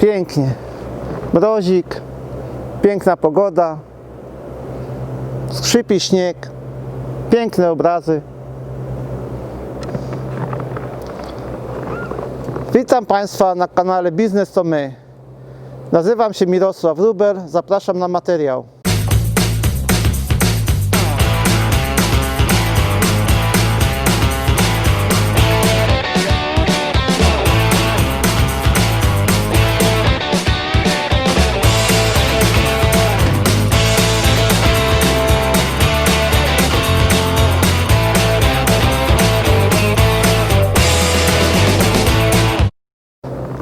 Pięknie. Mrozik, piękna pogoda, skrzypi śnieg, piękne obrazy. Witam Państwa na kanale Biznes to My. Nazywam się Mirosław Ruber, zapraszam na materiał.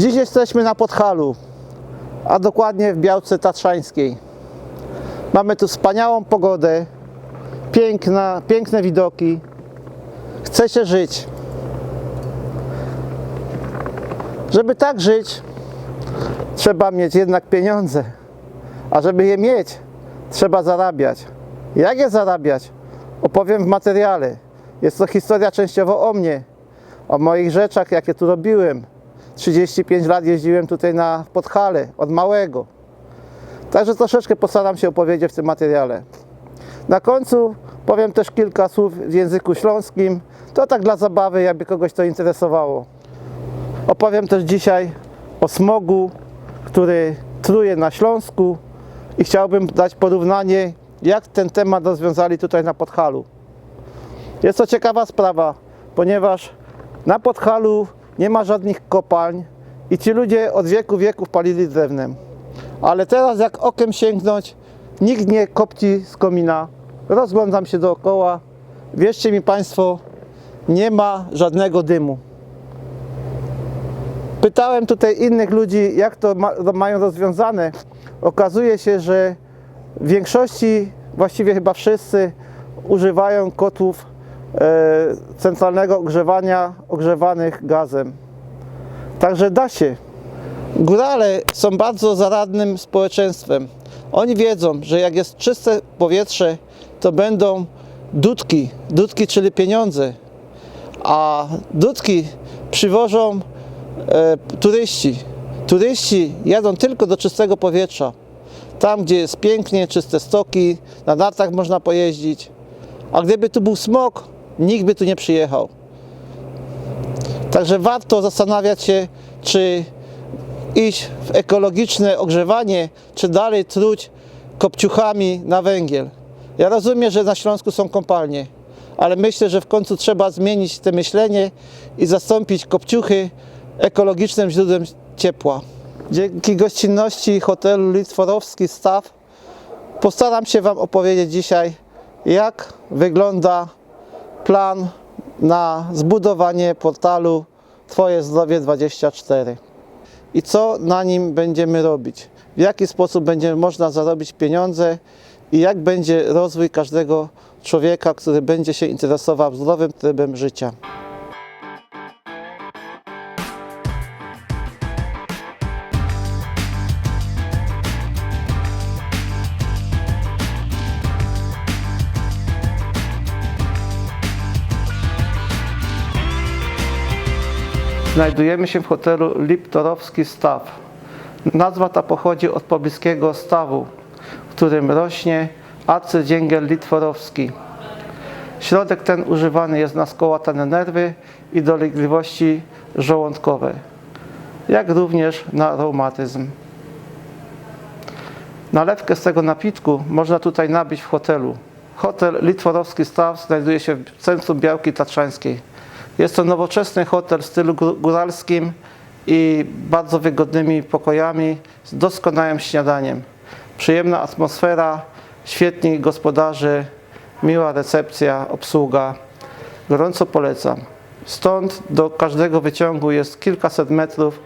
Dziś jesteśmy na Podhalu, a dokładnie w Białce Tatrzańskiej. Mamy tu wspaniałą pogodę, piękna, piękne widoki. Chce się żyć. Żeby tak żyć, trzeba mieć jednak pieniądze. A żeby je mieć, trzeba zarabiać. Jak je zarabiać? Opowiem w materiale. Jest to historia częściowo o mnie, o moich rzeczach, jakie tu robiłem. 35 lat jeździłem tutaj na Podhale, od małego. Także troszeczkę postaram się opowiedzieć w tym materiale. Na końcu powiem też kilka słów w języku śląskim. To tak dla zabawy, jakby kogoś to interesowało. Opowiem też dzisiaj o smogu, który truje na Śląsku i chciałbym dać porównanie, jak ten temat rozwiązali tutaj na Podhalu. Jest to ciekawa sprawa, ponieważ na Podhalu nie ma żadnych kopalń i ci ludzie od wieku wieków palili drewnem. Ale teraz jak okiem sięgnąć, nikt nie kopci z komina. Rozglądam się dookoła. Wierzcie mi Państwo, nie ma żadnego dymu. Pytałem tutaj innych ludzi, jak to ma, mają rozwiązane. Okazuje się, że w większości, właściwie chyba wszyscy, używają kotłów centralnego ogrzewania ogrzewanych gazem. Także da się. Górale są bardzo zaradnym społeczeństwem. Oni wiedzą, że jak jest czyste powietrze, to będą dudki, dudki czyli pieniądze, a dudki przywożą e, turyści. Turyści jadą tylko do czystego powietrza. Tam, gdzie jest pięknie, czyste stoki, na nartach można pojeździć. A gdyby tu był smog, nikt by tu nie przyjechał. Także warto zastanawiać się, czy iść w ekologiczne ogrzewanie, czy dalej truć kopciuchami na węgiel. Ja rozumiem, że na Śląsku są kopalnie, ale myślę, że w końcu trzeba zmienić te myślenie i zastąpić kopciuchy ekologicznym źródłem ciepła. Dzięki gościnności hotelu Litworowski Staw postaram się Wam opowiedzieć dzisiaj, jak wygląda plan na zbudowanie portalu Twoje Zdrowie 24 i co na nim będziemy robić, w jaki sposób będzie można zarobić pieniądze? I jak będzie rozwój każdego człowieka, który będzie się interesował zdrowym trybem życia. Znajdujemy się w hotelu Liptorowski Staw. Nazwa ta pochodzi od pobliskiego stawu, w którym rośnie arcydzięgiel litworowski. Środek ten używany jest na skołatane nerwy i dolegliwości żołądkowe, jak również na reumatyzm. Nalewkę z tego napitku można tutaj nabyć w hotelu. Hotel Litworowski Staw znajduje się w centrum Białki Tatrzańskiej. Jest to nowoczesny hotel w stylu gó- góralskim i bardzo wygodnymi pokojami z doskonałym śniadaniem. Przyjemna atmosfera, świetni gospodarze, miła recepcja, obsługa. Gorąco polecam. Stąd do każdego wyciągu jest kilkaset metrów,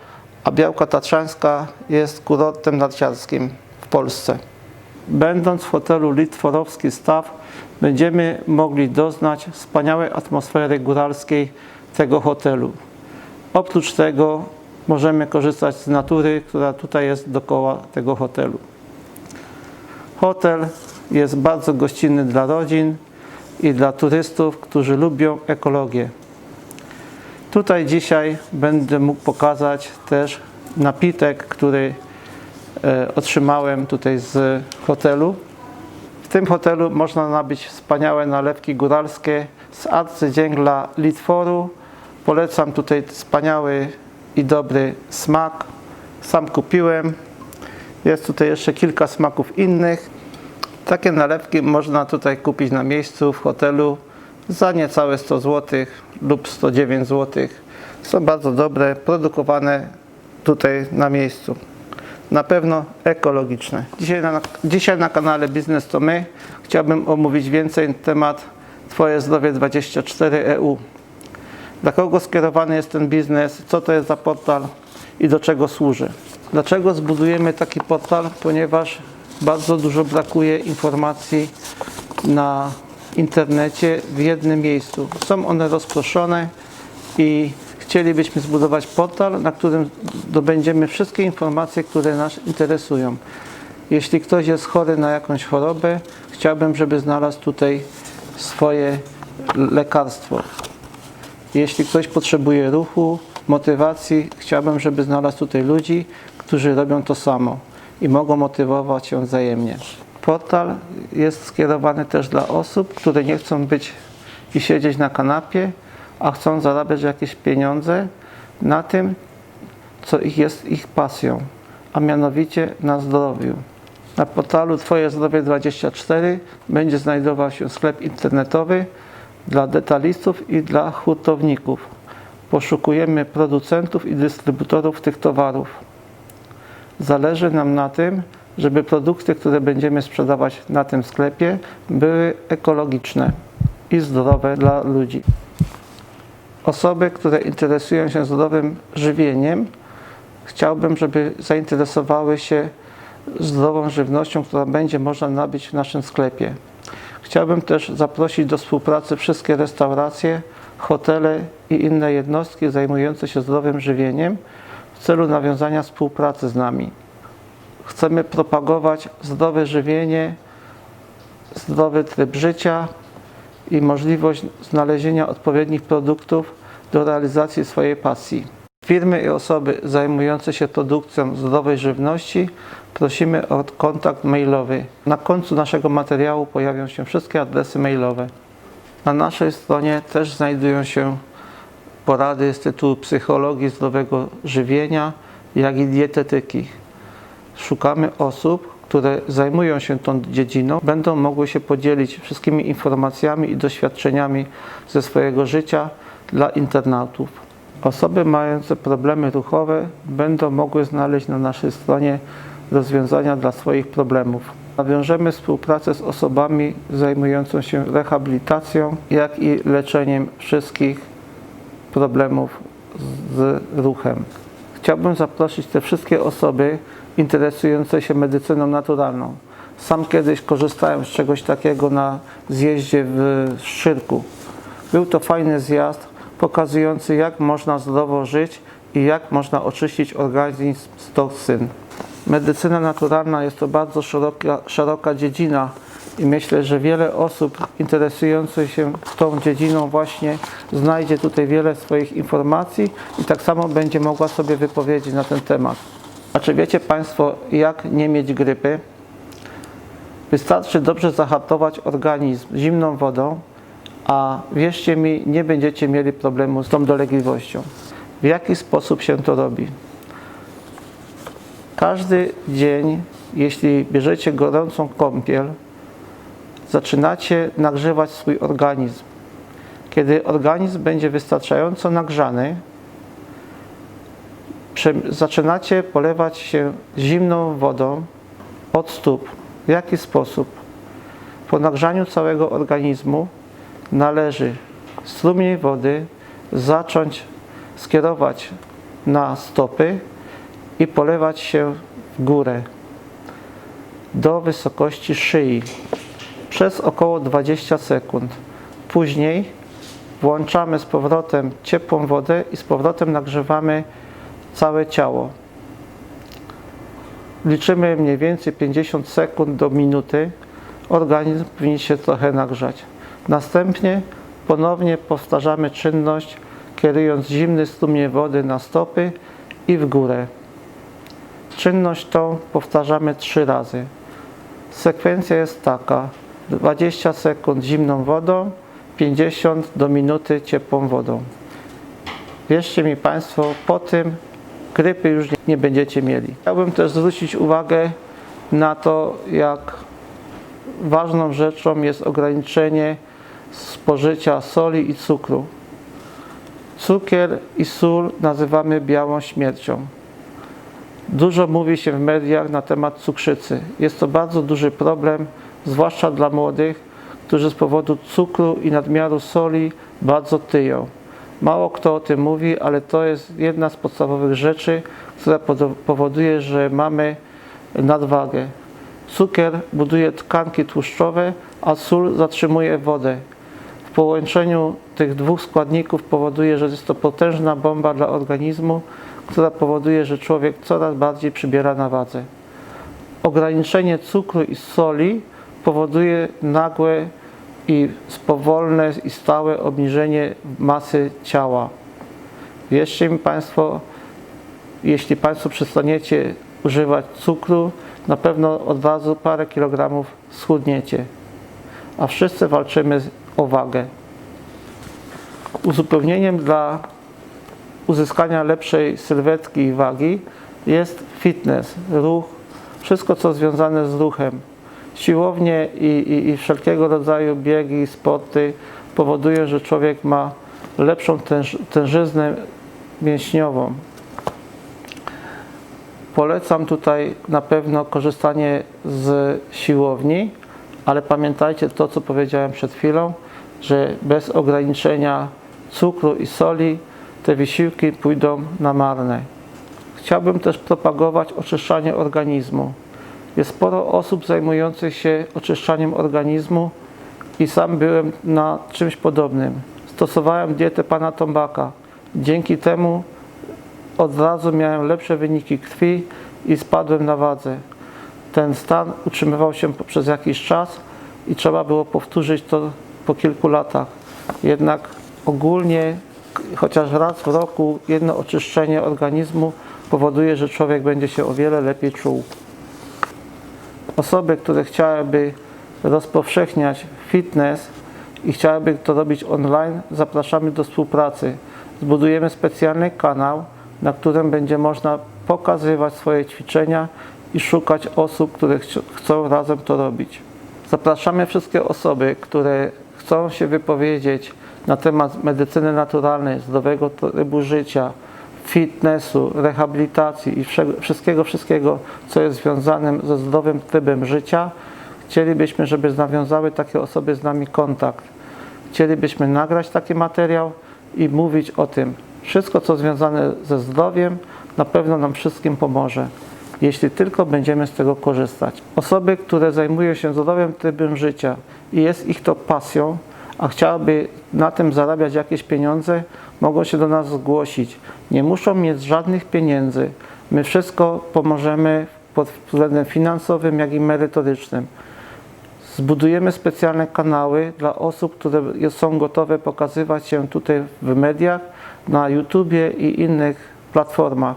a Białka Tatrzańska jest kurortem narciarskim w Polsce. Będąc w hotelu Litworowski Staw, będziemy mogli doznać wspaniałej atmosfery góralskiej tego hotelu. Oprócz tego możemy korzystać z natury, która tutaj jest dookoła tego hotelu. Hotel jest bardzo gościnny dla rodzin i dla turystów, którzy lubią ekologię. Tutaj dzisiaj będę mógł pokazać też napitek, który otrzymałem tutaj z hotelu. W tym hotelu można nabyć wspaniałe nalewki góralskie z arcydzięgla Litworu. Polecam tutaj wspaniały i dobry smak. Sam kupiłem. Jest tutaj jeszcze kilka smaków innych. Takie nalewki można tutaj kupić na miejscu w hotelu za niecałe 100 zł lub 109 zł. Są bardzo dobre, produkowane tutaj na miejscu. Na pewno ekologiczne. Dzisiaj na, dzisiaj na kanale Biznes to My chciałbym omówić więcej na temat Twoje zdrowie 24 EU. Dla kogo skierowany jest ten biznes, co to jest za portal i do czego służy. Dlaczego zbudujemy taki portal? Ponieważ bardzo dużo brakuje informacji na internecie w jednym miejscu. Są one rozproszone i chcielibyśmy zbudować portal, na którym dobędziemy wszystkie informacje, które nas interesują. Jeśli ktoś jest chory na jakąś chorobę, chciałbym, żeby znalazł tutaj swoje lekarstwo. Jeśli ktoś potrzebuje ruchu, motywacji, chciałbym, żeby znalazł tutaj ludzi, którzy robią to samo i mogą motywować się wzajemnie. Portal jest skierowany też dla osób, które nie chcą być i siedzieć na kanapie, a chcą zarabiać jakieś pieniądze na tym, co ich jest ich pasją, a mianowicie na zdrowiu. Na portalu Twoje Zdrowie 24 będzie znajdował się sklep internetowy dla detalistów i dla hurtowników. Poszukujemy producentów i dystrybutorów tych towarów. Zależy nam na tym, żeby produkty, które będziemy sprzedawać na tym sklepie, były ekologiczne i zdrowe dla ludzi. Osoby, które interesują się zdrowym żywieniem, chciałbym, żeby zainteresowały się zdrową żywnością, która będzie można nabyć w naszym sklepie. Chciałbym też zaprosić do współpracy wszystkie restauracje, hotele i inne jednostki zajmujące się zdrowym żywieniem w celu nawiązania współpracy z nami. Chcemy propagować zdrowe żywienie, zdrowy tryb życia i możliwość znalezienia odpowiednich produktów do realizacji swojej pasji. Firmy i osoby zajmujące się produkcją zdrowej żywności prosimy o kontakt mailowy. Na końcu naszego materiału pojawią się wszystkie adresy mailowe. Na naszej stronie też znajdują się porady z tytułu psychologii zdrowego żywienia, jak i dietetyki. Szukamy osób, które zajmują się tą dziedziną, będą mogły się podzielić wszystkimi informacjami i doświadczeniami ze swojego życia dla internautów. Osoby mające problemy ruchowe będą mogły znaleźć na naszej stronie rozwiązania dla swoich problemów. Nawiążemy współpracę z osobami zajmującymi się rehabilitacją, jak i leczeniem wszystkich problemów z ruchem. Chciałbym zaprosić te wszystkie osoby interesujące się medycyną naturalną. Sam kiedyś korzystałem z czegoś takiego na zjeździe w Szczyrku. Był to fajny zjazd pokazujący, jak można zdrowo żyć i jak można oczyścić organizm z toksyn. Medycyna naturalna jest to bardzo szeroka, szeroka dziedzina i myślę, że wiele osób interesujących się tą dziedziną właśnie znajdzie tutaj wiele swoich informacji i tak samo będzie mogła sobie wypowiedzieć na ten temat. A czy wiecie Państwo, jak nie mieć grypy? Wystarczy dobrze zahartować organizm zimną wodą, a wierzcie mi, nie będziecie mieli problemu z tą dolegliwością. W jaki sposób się to robi? Każdy dzień, jeśli bierzecie gorącą kąpiel, zaczynacie nagrzewać swój organizm. Kiedy organizm będzie wystarczająco nagrzany, zaczynacie polewać się zimną wodą od stóp. W jaki sposób? Po nagrzaniu całego organizmu należy strumień wody zacząć skierować na stopy i polewać się w górę do wysokości szyi przez około 20 sekund. Później włączamy z powrotem ciepłą wodę i z powrotem nagrzewamy całe ciało. Liczymy mniej więcej 50 sekund do minuty. Organizm powinien się trochę nagrzać. Następnie ponownie powtarzamy czynność, kierując zimny strumień wody na stopy i w górę. Czynność tą powtarzamy trzy razy. Sekwencja jest taka: 20 sekund zimną wodą, 50 do minuty ciepłą wodą. Wierzcie mi Państwo, po tym grypy już nie- będziecie mieli. Chciałbym też zwrócić uwagę na to, jak ważną rzeczą jest ograniczenie spożycia soli i cukru. Cukier i sól nazywamy białą śmiercią. Dużo mówi się w mediach na temat cukrzycy. Jest to bardzo duży problem, zwłaszcza dla młodych, którzy z powodu cukru i nadmiaru soli bardzo tyją. Mało kto o tym mówi, ale to jest jedna z podstawowych rzeczy, która powoduje, że mamy nadwagę. Cukier buduje tkanki tłuszczowe, a sól zatrzymuje wodę. W połączeniu tych dwóch składników powoduje, że jest to potężna bomba dla organizmu, która powoduje, że człowiek coraz bardziej przybiera na wadze. Ograniczenie cukru i soli powoduje nagłe i powolne i stałe obniżenie masy ciała. Wierzcie mi Państwo, jeśli Państwo przestaniecie używać cukru, na pewno od razu parę kilogramów schudniecie. A wszyscy walczymy o wagę. Uzupełnieniem dla uzyskania lepszej sylwetki i wagi jest fitness, ruch, wszystko co związane z ruchem. Siłownie i, i, i wszelkiego rodzaju biegi, sporty powodują, że człowiek ma lepszą tęż, tężyznę mięśniową. Polecam tutaj na pewno korzystanie z siłowni, ale pamiętajcie to, co powiedziałem przed chwilą, że bez ograniczenia cukru i soli te wysiłki pójdą na marne. Chciałbym też propagować oczyszczanie organizmu. Jest sporo osób zajmujących się oczyszczaniem organizmu i sam byłem na czymś podobnym. Stosowałem dietę pana Tombaka. Dzięki temu od razu miałem lepsze wyniki krwi i spadłem na wadze. Ten stan utrzymywał się przez jakiś czas i trzeba było powtórzyć to po kilku latach. Jednak ogólnie, chociaż raz w roku, jedno oczyszczenie organizmu powoduje, że człowiek będzie się o wiele lepiej czuł. Osoby, które chciałyby rozpowszechniać fitness i chciałyby to robić online, zapraszamy do współpracy. Zbudujemy specjalny kanał, na którym będzie można pokazywać swoje ćwiczenia i szukać osób, które chci- chcą razem to robić. Zapraszamy wszystkie osoby, które chcą się wypowiedzieć na temat medycyny naturalnej, zdrowego trybu życia, fitnessu, rehabilitacji i wszystkiego, wszystkiego, co jest związanym ze zdrowym trybem życia. Chcielibyśmy, żeby nawiązały takie osoby z nami kontakt. Chcielibyśmy nagrać taki materiał i mówić o tym. Wszystko, co związane ze zdrowiem, na pewno nam wszystkim pomoże, jeśli tylko będziemy z tego korzystać. Osoby, które zajmują się zdrowym trybem życia i jest ich to pasją, a chciałyby na tym zarabiać jakieś pieniądze, mogą się do nas zgłosić. Nie muszą mieć żadnych pieniędzy. My wszystko pomożemy pod względem finansowym, jak i merytorycznym. Zbudujemy specjalne kanały dla osób, które są gotowe pokazywać się tutaj w mediach, na YouTubie i innych platformach.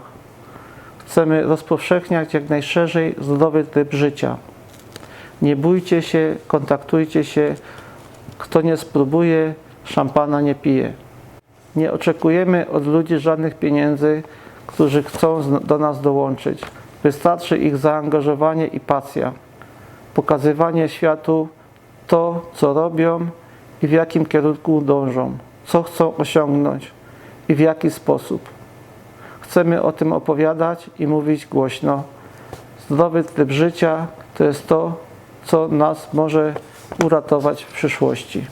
Chcemy rozpowszechniać jak najszerzej zdrowy tryb życia. Nie bójcie się, kontaktujcie się. Kto nie spróbuje, szampana nie pije. Nie oczekujemy od ludzi żadnych pieniędzy, którzy chcą do nas dołączyć. Wystarczy ich zaangażowanie i pasja pokazywanie światu to, co robią i w jakim kierunku dążą, co chcą osiągnąć i w jaki sposób. Chcemy o tym opowiadać i mówić głośno. Zdrowy tryb życia to jest to, co nas może uratować w przyszłości.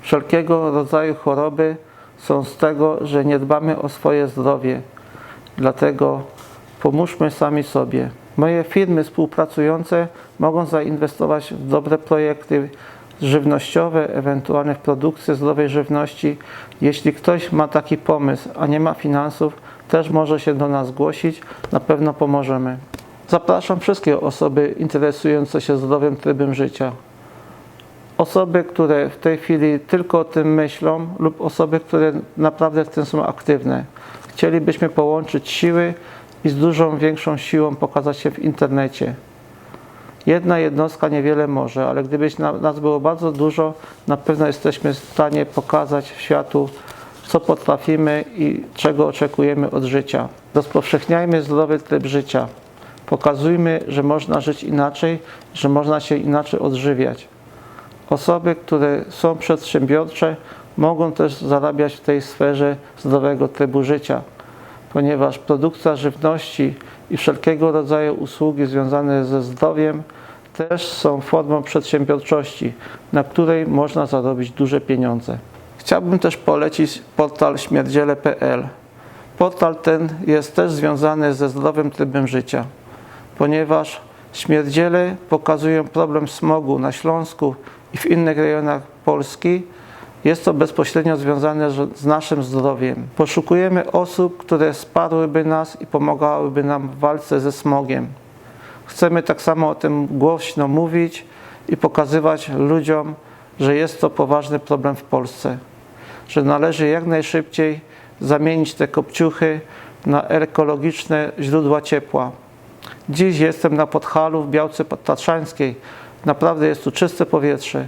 Wszelkiego rodzaju choroby są z tego, że nie dbamy o swoje zdrowie. Dlatego pomóżmy sami sobie. Moje firmy współpracujące mogą zainwestować w dobre projekty żywnościowe, ewentualnie w produkcję zdrowej żywności. Jeśli ktoś ma taki pomysł, a nie ma finansów, też może się do nas zgłosić, na pewno pomożemy. Zapraszam wszystkie osoby interesujące się zdrowym trybem życia. Osoby, które w tej chwili tylko o tym myślą, lub osoby, które naprawdę w tym są aktywne. Chcielibyśmy połączyć siły i z dużą większą siłą pokazać się w internecie. Jedna jednostka niewiele może, ale gdyby na- nas było bardzo dużo, na pewno jesteśmy w stanie pokazać światu, co potrafimy i czego oczekujemy od życia. Rozpowszechniajmy zdrowy tryb życia. Pokazujmy, że można żyć inaczej, że można się inaczej odżywiać. Osoby, które są przedsiębiorcze, mogą też zarabiać w tej sferze zdrowego trybu życia, ponieważ produkcja żywności i wszelkiego rodzaju usługi związane ze zdrowiem też są formą przedsiębiorczości, na której można zarobić duże pieniądze. Chciałbym też polecić portal śmierdziele.pl. Portal ten jest też związany ze zdrowym trybem życia, ponieważ śmierdziele pokazują problem smogu na Śląsku i w innych rejonach Polski. Jest to bezpośrednio związane z- naszym zdrowiem. Poszukujemy osób, które wsparłyby nas i pomagałyby nam w walce ze smogiem. Chcemy tak samo o tym głośno mówić i pokazywać ludziom, że jest to poważny problem w Polsce, że należy jak najszybciej zamienić te kopciuchy na ekologiczne źródła ciepła. Dziś jestem na Podhalu w Białce Tatrzańskiej. Naprawdę jest tu czyste powietrze,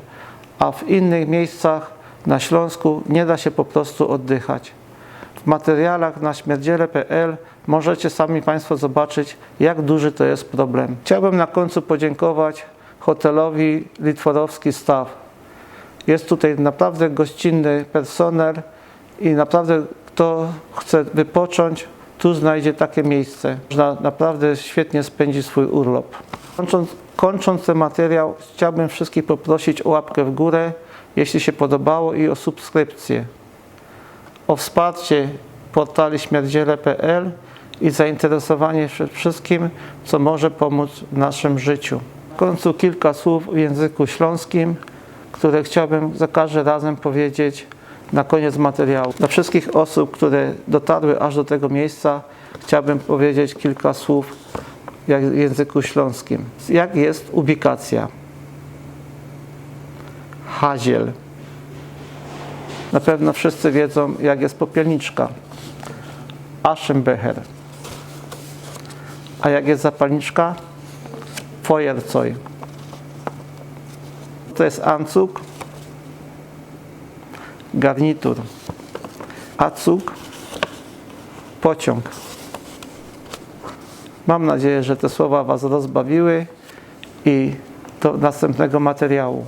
a w innych miejscach na Śląsku nie da się po prostu oddychać. W materiałach na śmierdziele.pl możecie sami Państwo zobaczyć, jak duży to jest problem. Chciałbym na końcu podziękować hotelowi Litworowski Staw. Jest tutaj naprawdę gościnny personel i naprawdę kto chce wypocząć, tu znajdzie takie miejsce. Można naprawdę świetnie spędzić swój urlop. Kończąc, kończąc ten materiał, chciałbym wszystkich poprosić o łapkę w górę, jeśli się podobało i o subskrypcję o wsparcie portali śmierdziele.pl i zainteresowanie się wszystkim, co może pomóc w naszym życiu. W końcu kilka słów w języku śląskim, które chciałbym za każdym razem powiedzieć na koniec materiału. Dla wszystkich osób, które dotarły aż do tego miejsca, chciałbym powiedzieć kilka słów jak- w języku śląskim. Jak jest ubikacja? Haziel. Na pewno wszyscy wiedzą, jak jest popielniczka. Aschenbecher. A jak jest zapalniczka? Feuerzeug. To jest ancuk, garnitur, acuk, pociąg. Mam nadzieję, że te słowa Was rozbawiły i do następnego materiału.